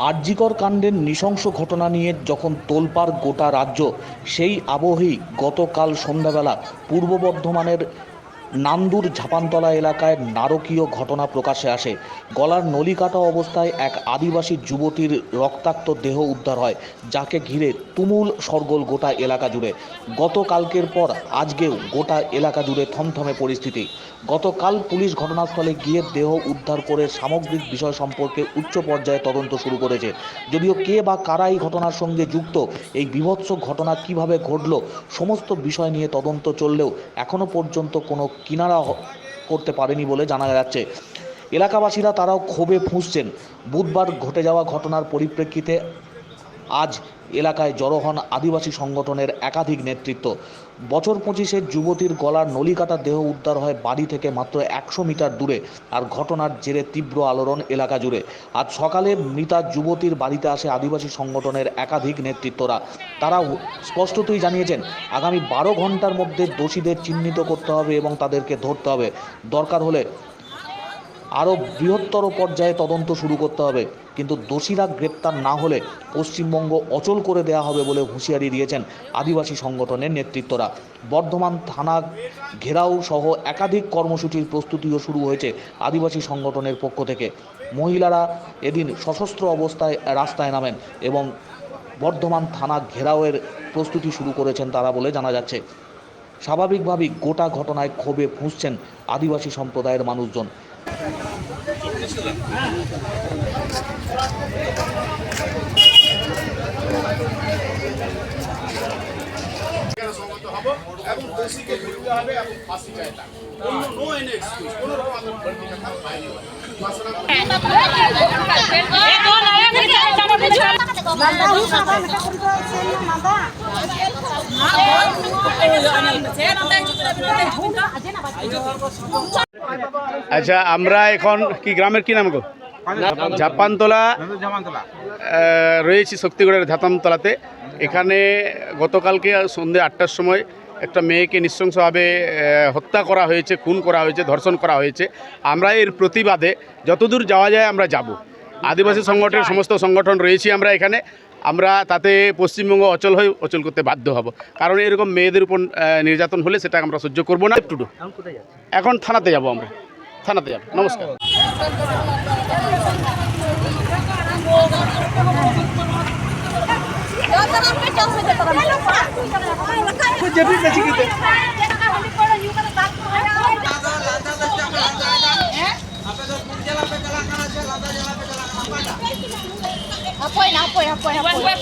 আরজিকর কাণ্ডের নৃশংস ঘটনা নিয়ে যখন তোলপাড় গোটা রাজ্য, সেই আবহেই গতকাল সন্ধ্যাবেলা পূর্ব বর্ধমানের নান্দুর ঝাপানতলা এলাকায় নারকীয় ঘটনা প্রকাশে আসে। গলার নলি কাটা অবস্থায় এক আদিবাসী যুবতীর রক্তাক্ত দেহ উদ্ধার হয়, যাকে ঘিরে তুমুল সরগোল গোটা এলাকা জুড়ে। গতকালকের পর আজকেও গোটা এলাকা জুড়ে থমথমে পরিস্থিতি। গতকাল পুলিশ ঘটনাস্থলে গিয়ে দেহ উদ্ধার করে সামগ্রিক বিষয় সম্পর্কে উচ্চ পর্যায়ে তদন্ত শুরু করেছে। যদিও কে বা কারা এই ঘটনার সঙ্গে যুক্ত, এই বিভৎস ঘটনা কীভাবে ঘটলো, সমস্ত বিষয় নিয়ে তদন্ত চললেও এখনও পর্যন্ত কোনো কিনারা করতে পারেনি বলে জানা যাচ্ছে। এলাকাবাসীরা তারাও ক্ষোভে ফুঁসছেন। বুধবার ঘটে যাওয়া ঘটনার পরিপ্রেক্ষিতে আজ এলাকায় জড়ো হন আদিবাসী সংগঠনের একাধিক নেতৃত্ব। বছর পঁচিশের যুবতীর গলার নলিকাটা দেহ উদ্ধার হয় বাড়ি থেকে মাত্র একশো মিটার দূরে আর ঘটনার জেরে তীব্র আলোড়ন এলাকা জুড়ে। আজ সকালে মৃতা যুবতীর বাড়িতে আসে আদিবাসী সংগঠনের একাধিক নেতৃত্বরা। তারা স্পষ্টতই জানিয়েছেন, আগামী বারো ঘণ্টার মধ্যে দোষীদের চিহ্নিত করতে হবে এবং তাদেরকে ধরতে হবে। দরকার হলে আরও বৃহত্তর পর্যায়ে তদন্ত শুরু করতে হবে। কিন্তু দোষীরা গ্রেপ্তার না হলে পশ্চিমবঙ্গ অচল করে দেয়া হবে বলে হুঁশিয়ারি দিয়েছেন আদিবাসী সংগঠনের নেতৃত্বরা। বর্ধমান থানা ঘেরাও সহ একাধিক কর্মসূচির প্রস্তুতিও শুরু হয়েছে আদিবাসী সংগঠনের পক্ষ থেকে। মহিলারা এদিন সশস্ত্র অবস্থায় রাস্তায় নামেন এবং বর্ধমান থানা ঘেরাওয়ের প্রস্তুতি শুরু করেছেন তারা বলে জানা যাচ্ছে। স্বাভাবিকভাবেই গোটা ঘটনায় ক্ষোভে ফুঁসছেন আদিবাসী সম্প্রদায়ের মানুষজন। এবং দোষীকে ধরতে হবে এবং ফাঁসি চাই তার অন্য নো এনি এক্সকিউজ কোনো রকম আমাদের পলিটিক্যাল কাজ পাইনি বাসনা আচ্ছা আমরা এখন কি গ্রামের কি নাম গো? ঝাপানতলা রয়েছি শক্তিগড়ের ঝাপানতলাতে এখানে গতকালকে সন্ধ্যে আটটার সময় একটা মেয়েকে নৃশংসভাবে হত্যা করা হয়েছে, খুন করা হয়েছে, ধর্ষণ করা হয়েছে। আমরা এর প্রতিবাদে যতদূর যাওয়া যায় আমরা যাব। আদিবাসী সংগঠনের সমস্ত সংগঠন রয়েছি আমরা এখানে। আমরা তাতে পশ্চিমবঙ্গ অচল হয়ে অচল করতে বাধ্য হব। কারণ এরকম মেয়েদের উপর নির্যাতন হলে সেটা আমরা সহ্য করব না। টুডু এখন থানাতে যাব আমরা। থানাতে যাব। নমস্কার। apoyen, apoyen, apoyen. apoyen.